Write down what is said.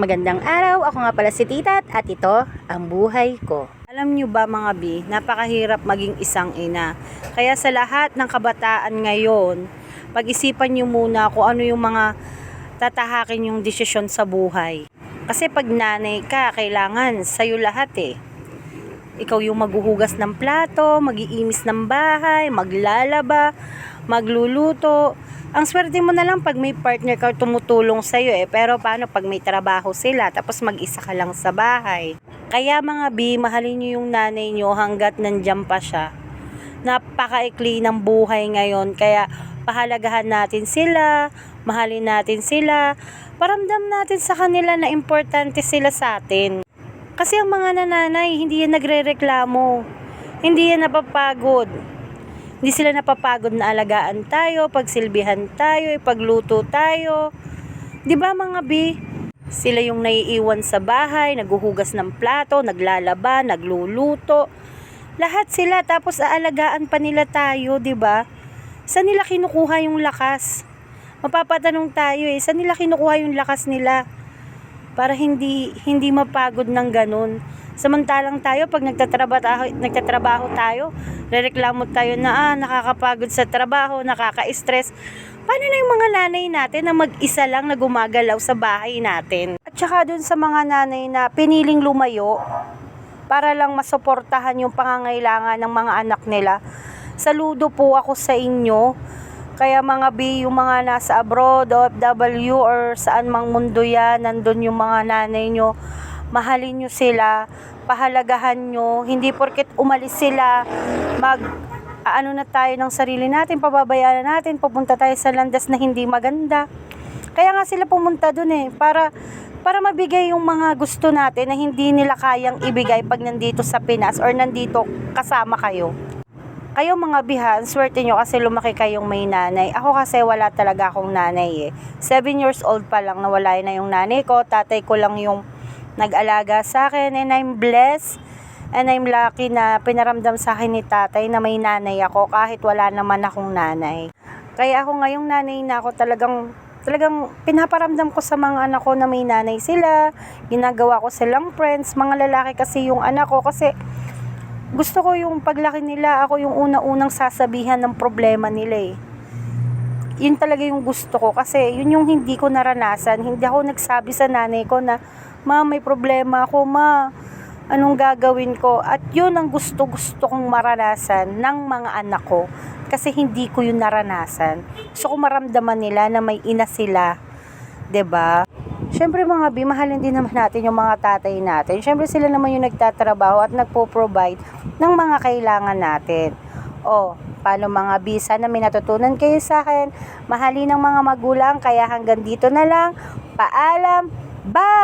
Magandang araw, ako nga pala si Titat at ito ang buhay ko. Alam nyo ba mga bi, napakahirap maging isang ina. Kaya sa lahat ng kabataan ngayon, pag-isipan nyo muna kung ano yung mga tatahakin yung desisyon sa buhay. Kasi pag nanay ka, kailangan sa'yo lahat eh. Ikaw yung maghuhugas ng plato, magiimis ng bahay, maglalaba, magluluto. Ang swerte mo na lang pag may partner ka tumutulong sa'yo eh. Pero paano pag may trabaho sila tapos mag-isa ka lang sa bahay? Kaya mga bi, mahalin nyo yung nanay nyo hanggat nandyan pa siya. Napakaikli ng buhay ngayon. Kaya pahalagahan natin sila, mahalin natin sila, paramdam natin sa kanila na importante sila sa atin. Kasi ang mga nananay, hindi yan nagre-reklamo. Hindi yan napapagod. Hindi sila napapagod na alagaan tayo, pagsilbihan tayo, ipagluto tayo. 'Di ba mga bi? Sila yung naiiwan sa bahay, naghuhugas ng plato, naglalaba, nagluluto. Lahat sila tapos aalagaan pa nila tayo, 'di ba? Saan nila kinukuha yung lakas? Mapapatanong tayo eh, saan nila kinukuha yung lakas nila? Para hindi hindi mapagod ng ganun. Samantalang tayo pag nagtatrabaho nagtatrabaho tayo, rereklamo tayo na ah, nakakapagod sa trabaho, nakaka-stress. Paano na yung mga nanay natin na mag-isa lang na gumagalaw sa bahay natin? At saka dun sa mga nanay na piniling lumayo para lang masuportahan yung pangangailangan ng mga anak nila. Saludo po ako sa inyo. Kaya mga B, yung mga nasa abroad, OFW, or saan mang mundo yan, nandun yung mga nanay nyo, mahalin nyo sila, pahalagahan nyo, hindi porket umalis sila, mag, ano na tayo ng sarili natin, pababayaan na natin, pupunta tayo sa landas na hindi maganda. Kaya nga sila pumunta dun eh, para, para mabigay yung mga gusto natin na hindi nila kayang ibigay pag nandito sa Pinas or nandito kasama kayo. Kayo mga bihan, swerte nyo kasi lumaki kayong may nanay. Ako kasi wala talaga akong nanay eh. 7 years old pa lang nawala na yung nanay ko. Tatay ko lang yung nag-alaga sa akin and I'm blessed and I'm lucky na pinaramdam sa akin ni tatay na may nanay ako kahit wala naman akong nanay. Kaya ako ngayong nanay na ako talagang talagang pinaparamdam ko sa mga anak ko na may nanay sila. Ginagawa ko silang friends. Mga lalaki kasi yung anak ko kasi gusto ko yung paglaki nila, ako yung una-unang sasabihan ng problema nila eh. Yun talaga yung gusto ko kasi yun yung hindi ko naranasan. Hindi ako nagsabi sa nanay ko na, ma, may problema ako, ma. Anong gagawin ko? At yun ang gusto-gusto kong maranasan ng mga anak ko. Kasi hindi ko yun naranasan. Gusto ko maramdaman nila na may ina sila. ba? Siyempre mga bi, mahalin din naman natin yung mga tatay natin. Siyempre sila naman yung nagtatrabaho at nagpo-provide ng mga kailangan natin. O, paano mga bi, sana may natutunan kayo sa akin. Mahalin ng mga magulang, kaya hanggang dito na lang. Paalam, bye!